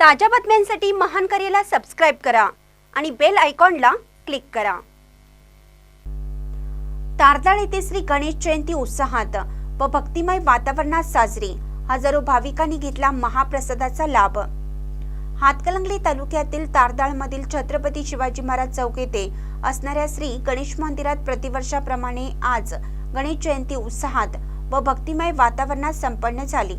ताज्या बातम्यांसाठी महान करेला सबस्क्राईब करा आणि बेल आयकॉनला क्लिक करा. तारदाळ येथे श्री गणेश जयंती उत्साहात व भक्तिमय वातावरणात साजरी. हजारो भाविकांनी घेतला महाप्रसादाचा लाभ. हातकलंगली तालुक्यातील तारदाळमधील छत्रपती शिवाजी महाराज चौक येथे असणाऱ्या श्री गणेश मंदिरात प्रतिवर्षाप्रमाणे आज गणेश जयंती उत्साहात व भक्तिमय वातावरणात संपन्न झाली.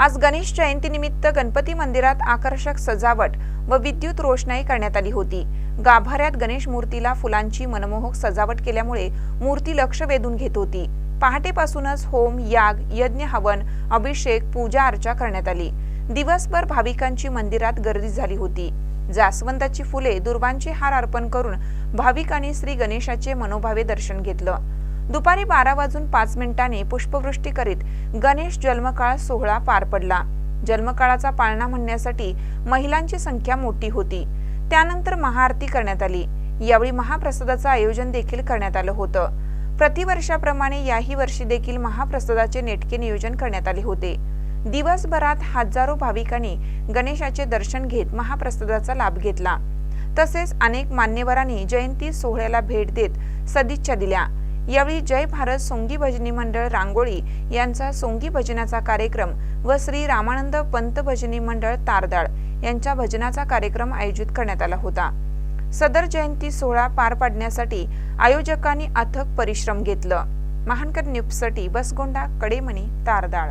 आज गणेश जयंतीनिमित्त गणपती मंदिरात आकर्षक सजावट व विद्युत रोषणाई करण्यात आली होती. गाभाऱ्यात गणेश मूर्तीला फुलांची मनमोहक सजावट केल्यामुळे मूर्ती लक्ष वेधून घेत होती. पहाटेपासूनच होम याग यज्ञ हवन अभिषेक पूजा अर्चा करण्यात आली. दिवसभर भाविकांची मंदिरात गर्दी झाली होती. जास्वंदाची फुले दुर्वांचे हार अर्पण करून भाविकांनी श्री गणेशाचे मनोभावे दर्शन घेतलं. दुपारी बारा वाजून पाच मिनिटांनी पुष्पवृष्टी करीत गणेश जन्मकाळ सोहळा पार पडला. जन्मकाळाचा पाळणा म्हणण्यासाठी महिलांची संख्या मोठी होती. त्यानंतर महाआरती करण्यात आली. यावेळी महाप्रसादाचं आयोजन देखील करण्यात आलं होतं. प्रतिवर्षाप्रमाणे याही वर्षी देखील महाप्रसादाचे नेटके नियोजन करण्यात आले होते. दिवसभरात हजारो भाविकांनी गणेशाचे दर्शन घेत महाप्रसादाचा लाभ घेतला. तसेच अनेक मान्यवरांनी जयंती सोहळ्याला भेट देत सदिच्छा दिल्या. यावेळी जय भारत सोंगी भजनी मंडळ रांगोळी यांचा सोंगी भजनाचा कार्यक्रम व श्री रामानंद पंत भजनी मंडळ तारदाळ यांच्या भजनाचा कार्यक्रम आयोजित करण्यात आला होता. सदर जयंती सोहळा पार पाडण्यासाठी आयोजकांनी अथक परिश्रम घेतलं. महानकर न्यूजसाठी बसगोंडा कडेमणी तारदाळ.